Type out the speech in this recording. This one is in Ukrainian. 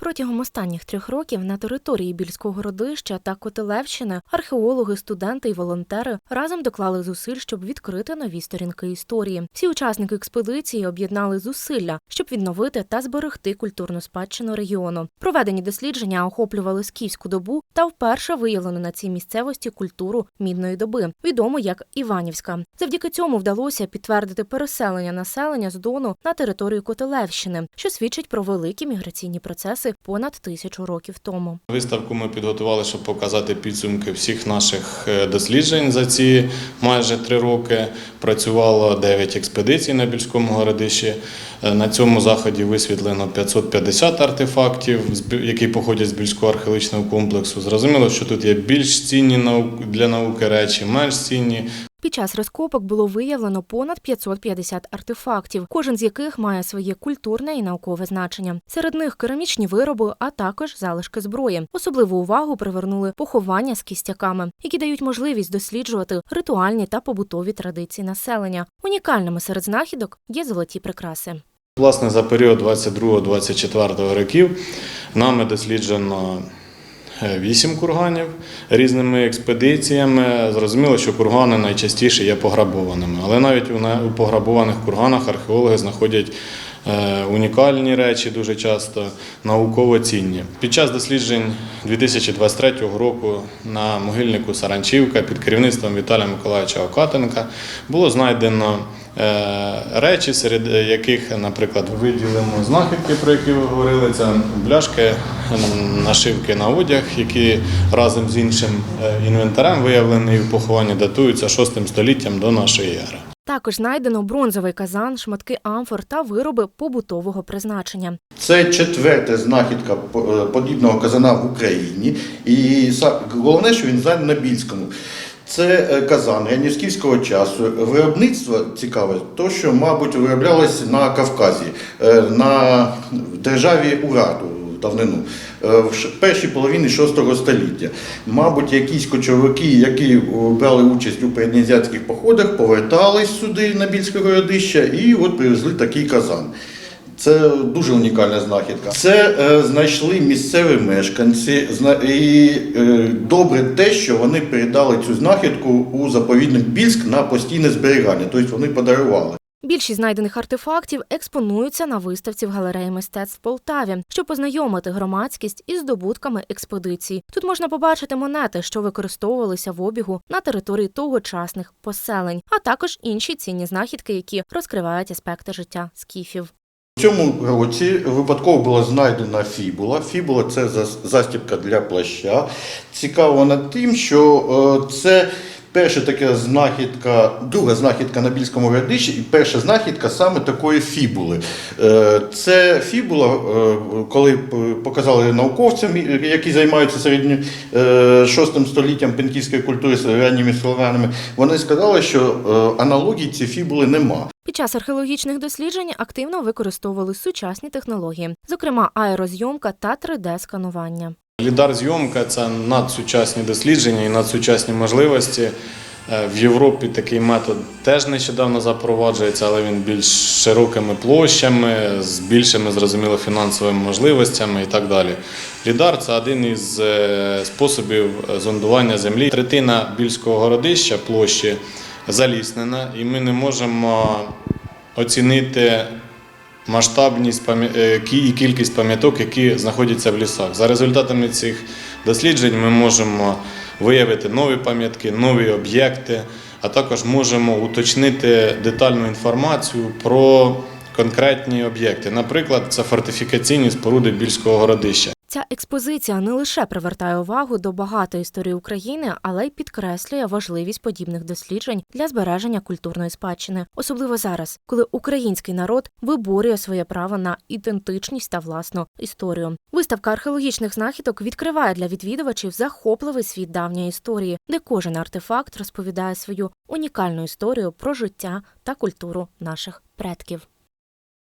Протягом останніх трьох років на території Більського городища та Котелевщини археологи, студенти і волонтери разом доклали зусиль, щоб відкрити нові сторінки історії. Всі учасники експедиції об'єднали зусилля, щоб відновити та зберегти культурну спадщину регіону. Проведені дослідження охоплювали скіфську добу та вперше виявлено на цій місцевості культуру мідної доби, відому як Іванівська. Завдяки цьому вдалося підтвердити переселення населення з Дону на територію Котелевщини, що свідчить про великі міграційні процеси понад тисячу років тому. Виставку ми підготували, щоб показати підсумки всіх наших е, досліджень за ці майже три роки. Працювало 9 експедицій на Більському городищі. Е, На цьому заході висвітлено 550 артефактів, які походять з Більського археологічного комплексу. Зрозуміло, що тут є більш цінні для науки речі, менш цінні. Під час розкопок було виявлено понад 550 артефактів, кожен з яких має своє культурне і наукове значення. Серед них керамічні вироби, а також залишки зброї. Особливу увагу привернули поховання з кістяками, які дають можливість досліджувати ритуальні та побутові традиції населення. Унікальними серед знахідок є золоті прикраси. Власне, за період 22-24 років нами досліджено вісім курганів різними експедиціями. Зрозуміло, що кургани найчастіше є пограбованими, але навіть у пограбованих курганах археологи знаходять унікальні речі дуже часто, науково цінні. Під час досліджень 2023 року на могильнику Саранчівка під керівництвом Віталія Миколаївича Окатенка було знайдено е, речі, серед яких, наприклад, виділимо знахідки, про які ви говорили. Це бляшки, нашивки на одяг, які разом з іншим е, інвентарем виявлені в похованні датуються 6 століттям до нашої ери. Також знайдено бронзовий казан, шматки амфор та вироби побутового призначення. Це четверта знахідка е, подібного казана в Україні. І головне, що він знайдений на Більському. Це е, казан ранівського часу. Виробництво цікаве, то що, мабуть, вироблялось на Кавказі, е, на державі Ураду давнину, е, в першій половині VI століття. Мабуть, якісь кочовики, які е, брали участь у переднязятських походах, повертались сюди на Більське городище і от привезли такий казан. Це дуже унікальна знахідка. Це е, знайшли місцеві мешканці. Зна- І е, добре те, що вони передали цю знахідку у заповідник Більськ на постійне зберігання, тобто вони подарували. Більшість знайдених артефактів експонуються на виставці в галереї мистецтв Полтаві, щоб познайомити громадськість із здобутками експедиції. Тут можна побачити монети, що використовувалися в обігу на території тогочасних поселень, а також інші цінні знахідки, які розкривають аспекти життя скіфів. У цьому році випадково була знайдена фібула. Фібула це зас- застібка для плаща. Цікаво вона тим, що е, це перша така знахідка, друга знахідка на більському городищі і перша знахідка саме такої фібули. Е, Це фібула, е, коли показали науковцям, які займаються середньо е, шостим століттям пенківської культури з ранніми славянами, вони сказали, що е, аналогій цієї фібули нема. Під час археологічних досліджень активно використовували сучасні технології, зокрема аерозйомка та 3D-сканування. Лідар-зйомка це надсучасні дослідження і надсучасні можливості. Е, В Європі такий метод теж нещодавно запроваджується, але він більш широкими площами, з більшими зрозуміло фінансовими можливостями і так далі. Лідар це один із е, способів зондування землі. Третина більського городища площі заліснена, і ми не можемо оцінити масштабність е, і кількість пам'яток, які знаходяться в лісах. За результатами цих досліджень ми можемо виявити нові пам'ятки, нові об'єкти, а також можемо уточнити детальну інформацію про конкретні об'єкти. Наприклад, це фортифікаційні споруди більського городища. Ця експозиція не лише привертає увагу до багатої історії України, але й підкреслює важливість подібних досліджень для збереження культурної спадщини, особливо зараз, коли український народ виборює своє право на ідентичність та власну історію. Виставка археологічних знахідок відкриває для відвідувачів захопливий світ давньої історії, де кожен артефакт розповідає свою унікальну історію про життя та культуру наших предків.